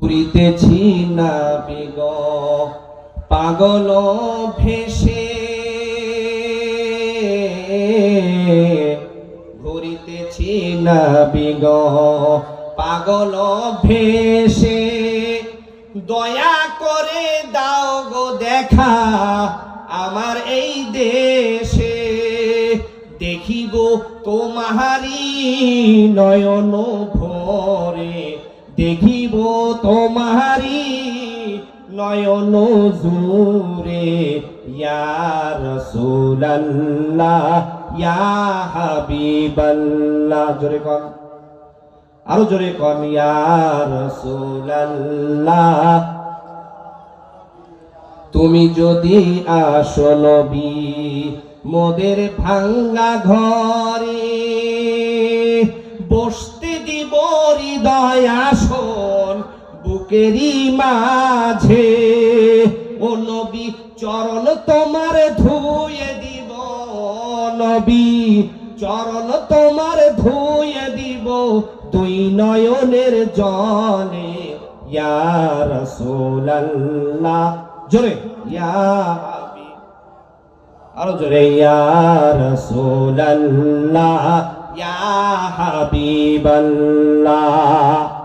ঘুরিতেছি না বিগ। পাগল ভেসে ঘুরিতেছি না বিগ। পাগল ভেসে দয়া করে দাও গো দেখা আমার এই দেশে। দেখিব তোমাহারি নয়ন ভরে। দেখিব তোমাহারি নয়ন জুরে জোরে কন। আরও জোরে কন, ইয়া রাসূলুল্লাহ। তুমি যদি আসো নবী, মোদের ভাঙ্গা ঘরে, বসতে দিব হৃদয় আসন বুকেরই মাঝে। ও নবী, চরণ তোমার ধুয়ে দিব। নবী, চরণ তোমার ধুয়ে দিব। দুই নয়নের জলে, ইয়া রাসূলুল্লাহ। জোরে আরও জোরে, ইয়া রাসূলুল্লাহ। ইয়া হাবিবাল্লাহ।